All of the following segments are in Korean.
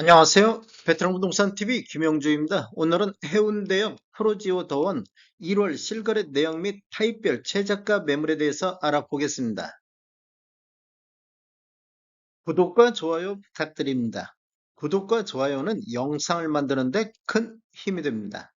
안녕하세요. 베테랑 부동산 TV 김영주입니다. 오늘은 해운대역 프로지오 더원 1월 실거래 내역 및 타입별 최저가 매물에 대해서 알아보겠습니다. 구독과 좋아요 부탁드립니다. 구독과 좋아요는 영상을 만드는데 큰 힘이 됩니다.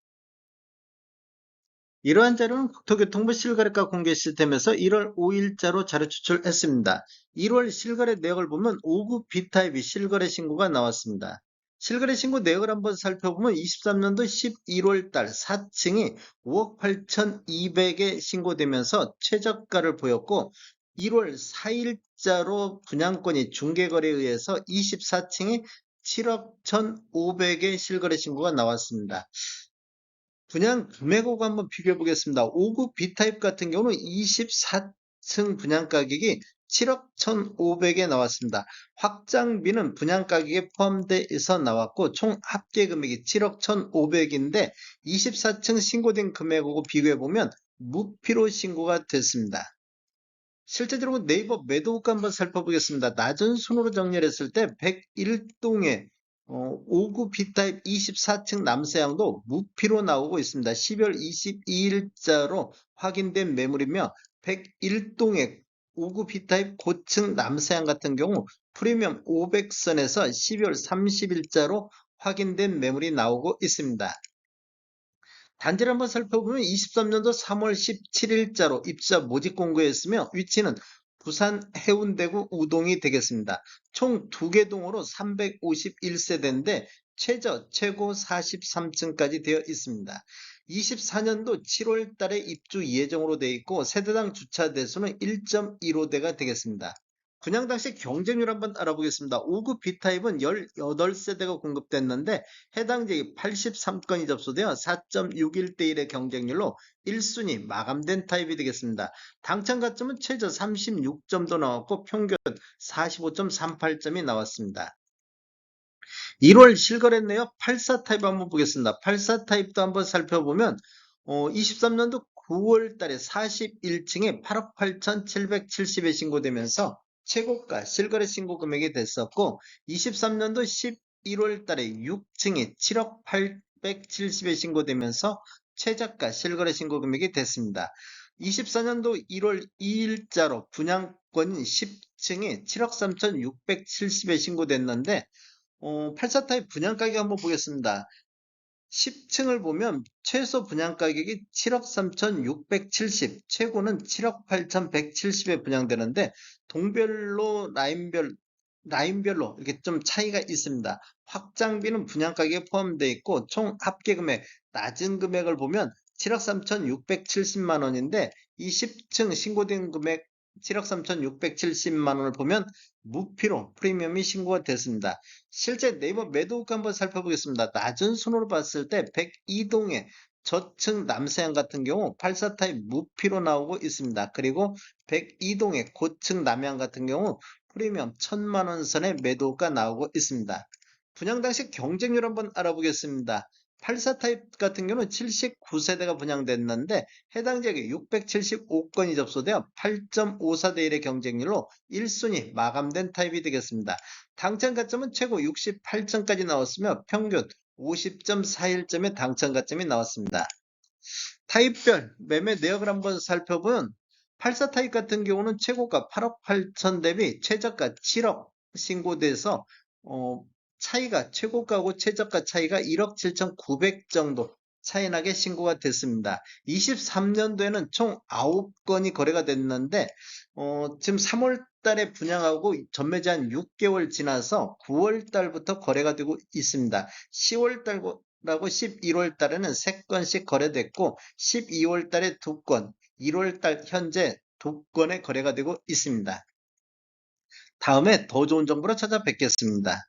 이러한 자료는 국토교통부 실거래가 공개 시스템에서 1월 5일자로 자료 추출했습니다. 1월 실거래 내역을 보면 5구 B타입이 실거래 신고가 나왔습니다. 실거래 신고 내역을 한번 살펴보면 23년도 11월 달 4층이 5억 8,200에 신고되면서 최저가를 보였고 1월 4일자로 분양권이 중개거래에 의해서 24층이 7억 1,500에 실거래 신고가 나왔습니다. 분양 금액하고 한번 비교해 보겠습니다. 5구 B타입 같은 경우는 24층 분양 가격이 7억 1,500에 나왔습니다. 확장비는 분양 가격에 포함돼서 나왔고 총 합계 금액이 7억 1,500인데 24층 신고된 금액하고 비교해 보면 무피로 신고가 됐습니다. 실제적으로 네이버 매도가 한번 살펴보겠습니다. 낮은 순으로 정렬했을 때 101동에 어, 5구 B타입 24층 남서양도 무피로 나오고 있습니다. 10월 22일자로 확인된 매물이며 101동의 5구 B타입 고층 남서양 같은 경우 프리미엄 500선에서 12월 30일자로 확인된 매물이 나오고 있습니다. 단지를 한번 살펴보면 23년도 3월 17일자로 입자 모집 공고했으며 위치는 부산 해운대구 우동이 되겠습니다. 총 두 개 동으로 351세대인데 최저 최고 43층까지 되어 있습니다. 24년도 7월 달에 입주 예정으로 되어 있고 세대당 주차 대수는 1.15대가 되겠습니다. 분양 당시 경쟁률 한번 알아보겠습니다. 5급 B타입은 18세대가 공급됐는데 해당 지역이 83건이 접수되어 4.61대 1의 경쟁률로 1순위 마감된 타입이 되겠습니다. 당첨 가점은 최저 36점도 나왔고 평균 45.38점이 나왔습니다. 1월 실거래 내역 84 타입 한번 보겠습니다. 84 타입도 한번 살펴보면 어, 23년도 9월 달에 41층에 8억 8,770에 신고되면서 최고가 실거래 신고 금액이 됐었고 23년도 11월 달에 6층이 7억 870에 신고되면서 최저가 실거래 신고 금액이 됐습니다. 24년도 1월 2일자로 분양권인 10층이 7억 3,670에 신고됐는데 어, 84타입 분양 가격 한번 보겠습니다. 10층을 보면 최소 분양 가격이 7억 3,670, 최고는 7억 8,170에 분양되는데 동별로 라인별 라인별로 이렇게 좀 차이가 있습니다. 확장비는 분양 가격에 포함되어 있고 총 합계 금액 낮은 금액을 보면 7억 3,670만 원인데 이 10층 신고된 금액 7억 3,670만 원을 보면 무피로 프리미엄이 신고가 됐습니다. 실제 네이버 매도가 한번 살펴보겠습니다. 낮은 순으로 봤을 때 102동의 저층 남서양 같은 경우 84타입 무피로 나오고 있습니다. 그리고 102동의 고층 남양 같은 경우 프리미엄 1000만원 선의 매도가 나오고 있습니다. 분양 당시 경쟁률 한번 알아보겠습니다. 84 타입 같은 경우는 79세대가 분양됐는데 해당 지역에 675건이 접수되어 8.54대 1의 경쟁률로 1순위 마감된 타입이 되겠습니다. 당첨 가점은 최고 68점까지 나왔으며 평균 50.41점의 당첨 가점이 나왔습니다. 타입별 매매 내역을 한번 살펴보면 84 타입 같은 경우는 최고가 8억 8천 대비 최저가 7억 신고돼서 어, 차이가 최고가고 최저가 차이가 1억 7,900 정도 차이 나게 신고가 됐습니다. 23년도에는 총 9건이 거래가 됐는데 어, 지금 3월 달에 분양하고 전매 제한 6개월 지나서 9월 달부터 거래가 되고 있습니다. 10월 달라고 11월 달에는 3건씩 거래됐고 12월 달에 2건, 1월 달 현재 2건의 거래가 되고 있습니다. 다음에 더 좋은 정보로 찾아뵙겠습니다.